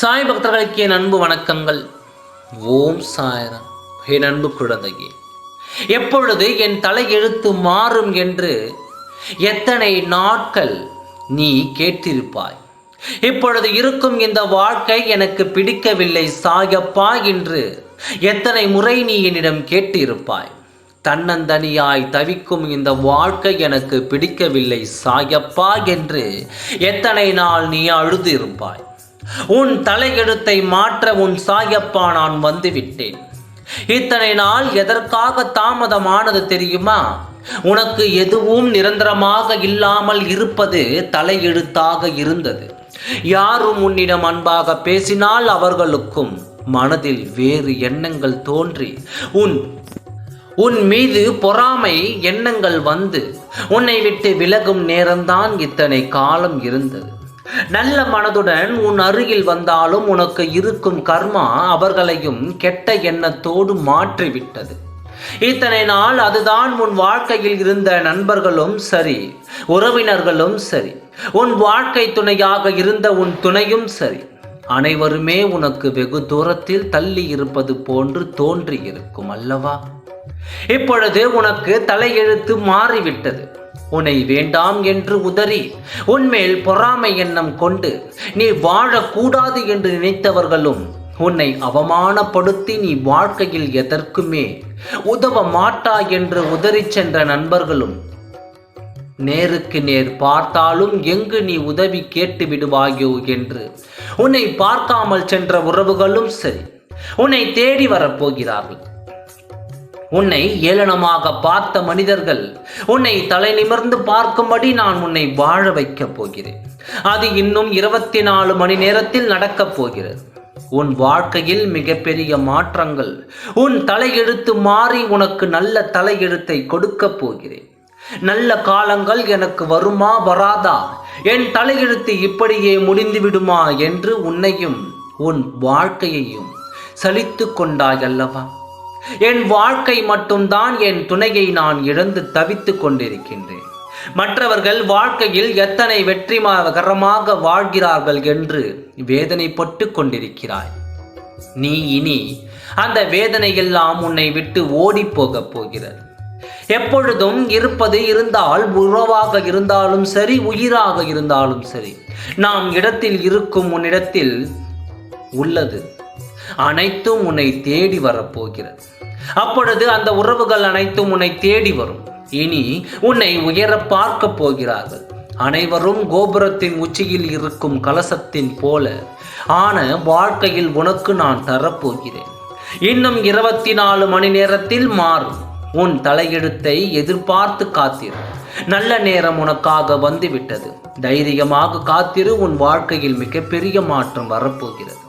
சாய் பக்தர்களுக்கு என் அன்பு வணக்கங்கள். ஓம் சாயரம். என் அன்பு குழந்தையே. எப்பொழுது என் தலையெழுத்து மாறும் என்று எத்தனை நாட்கள் நீ கேட்டிருப்பாய்? இப்பொழுது இருக்கும் இந்த வாழ்க்கை எனக்கு பிடிக்கவில்லை சாயப்பா என்று எத்தனை முறை நீ என்னிடம் கேட்டிருப்பாய்? தன்னந்தனியாய் தவிக்கும் இந்த வாழ்க்கை எனக்கு பிடிக்கவில்லை சாயப்பா என்று எத்தனை நாள் நீ அழுது இருப்பாய்? உன் தலையெழுத்தை மாற்ற உன் சாயப்பா நான் வந்துவிட்டேன். இத்தனை நாள் எதற்காக தாமதமானது தெரியுமா? உனக்கு எதுவும் நிரந்தரமாக இல்லாமல் இருப்பது தலையெழுத்தாக இருந்தது. யாரும் உன்னிடம் அன்பாக பேசினால் அவர்களுக்கும் மனதில் வேறு எண்ணங்கள் தோன்றி உன் உன் மீது பொறாமை எண்ணங்கள் வந்து உன்னை விட்டு விலகும் நேரம்தான் இத்தனை காலம் இருந்தது. நல்ல மனதுடன் உன் அருகில் வந்தாலும் உனக்கு இருக்கும் கர்மா அவர்களையும் கெட்ட எண்ணத்தோடு மாற்றிவிட்டது. இத்தனை நாள் அதுதான் உன் வாழ்க்கையில் இருந்த நண்பர்களும் சரி உறவினர்களும் சரி உன் வாழ்க்கை துணையாக இருந்த உன் துணையும் சரி. அனைவருமே உனக்கு வெகு தூரத்தில் தள்ளி இருப்பது போன்று தோன்றி இருக்கும் அல்லவா? இப்பொழுது உனக்கு தலையெழுத்து மாறிவிட்டது. உன்னை வேண்டாம் என்று உதறி உன்மேல் பொறாமை எண்ணம் கொண்டு நீ வாழக்கூடாது என்று நினைத்தவர்களும் உன்னை அவமானப்படுத்தி நீ வாழ்க்கையில் எதற்குமே உதவ மாட்டாய் என்று உதறிச் சென்ற நண்பர்களும் நேருக்கு நேர் பார்த்தாலும் எங்கு நீ உதவி கேட்டு விடுவாயோ என்று உன்னை பார்க்காமல் சென்ற உறவுகளும் சரி உன்னை தேடி வரப்போகிறார்கள். உன்னை ஏளனமாக பார்த்த மனிதர்கள் உன்னை தலை நிமிர்ந்து பார்க்கும்படி நான் உன்னை வாழ வைக்கப் போகிறேன். அது இன்னும் இருபத்தி நாலு மணி நேரத்தில் நடக்கப் போகிறது. உன் வாழ்க்கையில் மிகப்பெரிய மாற்றங்கள் உன் தலையெழுத்து மாறி உனக்கு நல்ல தலையெழுத்தை கொடுக்கப் போகிறேன். நல்ல காலங்கள் எனக்கு வருமா வராதா? என் தலையெழுத்து இப்படியே முடிந்து விடுமா என்று உன்னையும் உன் வாழ்க்கையையும் சலித்து கொண்டாய் அல்லவா? என் வாழ்க்கை மட்டும்தான் என் துணையை நான் இழந்து தவித்துக் கொண்டிருக்கின்றேன். மற்றவர்கள் வாழ்க்கையில் எத்தனை வெற்றிகரமாக வாழ்கிறார்கள் என்று வேதனைப்பட்டு கொண்டிருக்கிறாய். நீ இனி அந்த வேதனையெல்லாம் உன்னை விட்டு ஓடி போகப் போகிறது. எப்பொழுதும் இருப்பது இருந்தால் உறவாக இருந்தாலும் சரி உயிராக இருந்தாலும் சரி. நாம் இடத்தில் இருக்கும் உன்னிடத்தில் உள்ளது. அனைத்தும் உன்னை தேடி வரப்போகிறது. அப்பொழுது அந்த உறவுகள் அனைத்தும் உன்னை தேடி வரும். இனி உன்னை உயர பார்க்க போகிறார்கள். அனைவரும் கோபுரத்தின் உச்சியில் இருக்கும் கலசத்தின் போல ஆன வாழ்க்கையில் உனக்கு நான் தரப்போகிறேன். இன்னும் இருபத்தி நாலு மணி நேரத்தில் மாறும். உன் தலையெழுத்தை எதிர்பார்த்து காத்திரு. நல்ல நேரம் உனக்காக வந்துவிட்டது. தைரியமாக காத்திரு. உன் வாழ்க்கையில் மிகப்பெரிய மாற்றம் வரப்போகிறது.